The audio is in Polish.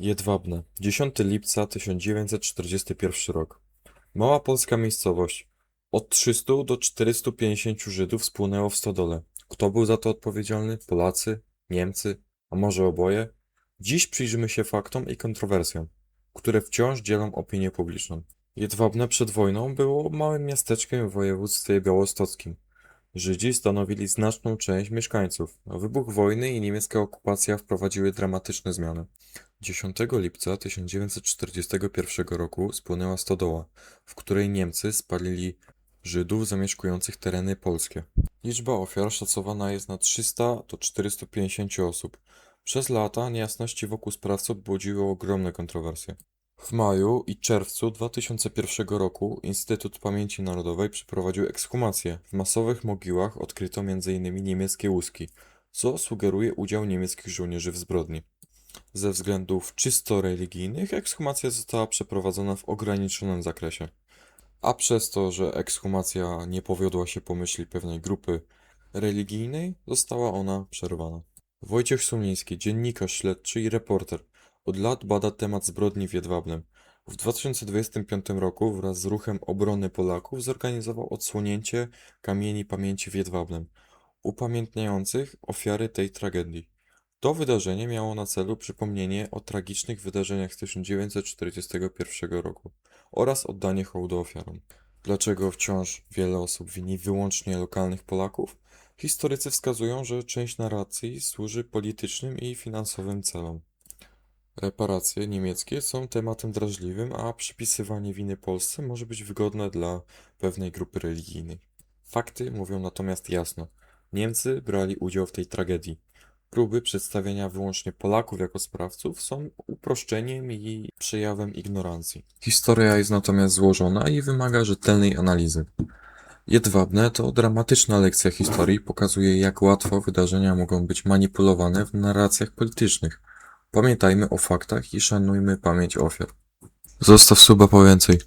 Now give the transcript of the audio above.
Jedwabne, 10 lipca 1941 rok. Mała polska miejscowość. Od 300 do 450 Żydów spłonęło w stodole. Kto był za to odpowiedzialny? Polacy? Niemcy? A może oboje? Dziś przyjrzymy się faktom i kontrowersjom, które wciąż dzielą opinię publiczną. Jedwabne przed wojną było małym miasteczkiem w województwie białostockim. Żydzi stanowili znaczną część mieszkańców. Wybuch wojny i niemiecka okupacja wprowadziły dramatyczne zmiany. 10 lipca 1941 roku spłonęła stodoła, w której Niemcy spalili Żydów zamieszkujących tereny polskie. Liczba ofiar szacowana jest na 300 do 450 osób. Przez lata niejasności wokół sprawców budziły ogromne kontrowersje. W maju i czerwcu 2001 roku Instytut Pamięci Narodowej przeprowadził ekshumację. W masowych mogiłach odkryto m.in. niemieckie łuski, co sugeruje udział niemieckich żołnierzy w zbrodni. Ze względów czysto religijnych ekshumacja została przeprowadzona w ograniczonym zakresie. A przez to, że ekshumacja nie powiodła się po myśli pewnej grupy religijnej, została ona przerwana. Wojciech Sumiński, dziennikarz śledczy i reporter, od lat bada temat zbrodni w Jedwabnem. W 2025 roku wraz z Ruchem Obrony Polaków zorganizował odsłonięcie kamieni pamięci w upamiętniających ofiary tej tragedii. To wydarzenie miało na celu przypomnienie o tragicznych wydarzeniach z 1941 roku oraz oddanie hołdu ofiarom. Dlaczego wciąż wiele osób wini wyłącznie lokalnych Polaków? Historycy wskazują, że część narracji służy politycznym i finansowym celom. Reparacje niemieckie są tematem drażliwym, a przypisywanie winy Polsce może być wygodne dla pewnej grupy religijnej. Fakty mówią natomiast jasno. Niemcy brali udział w tej tragedii. Próby przedstawienia wyłącznie Polaków jako sprawców są uproszczeniem i przejawem ignorancji. Historia jest natomiast złożona i wymaga rzetelnej analizy. Jedwabne to dramatyczna lekcja historii, pokazuje jak łatwo wydarzenia mogą być manipulowane w narracjach politycznych. Pamiętajmy o faktach i szanujmy pamięć ofiar. Zostaw suba po więcej.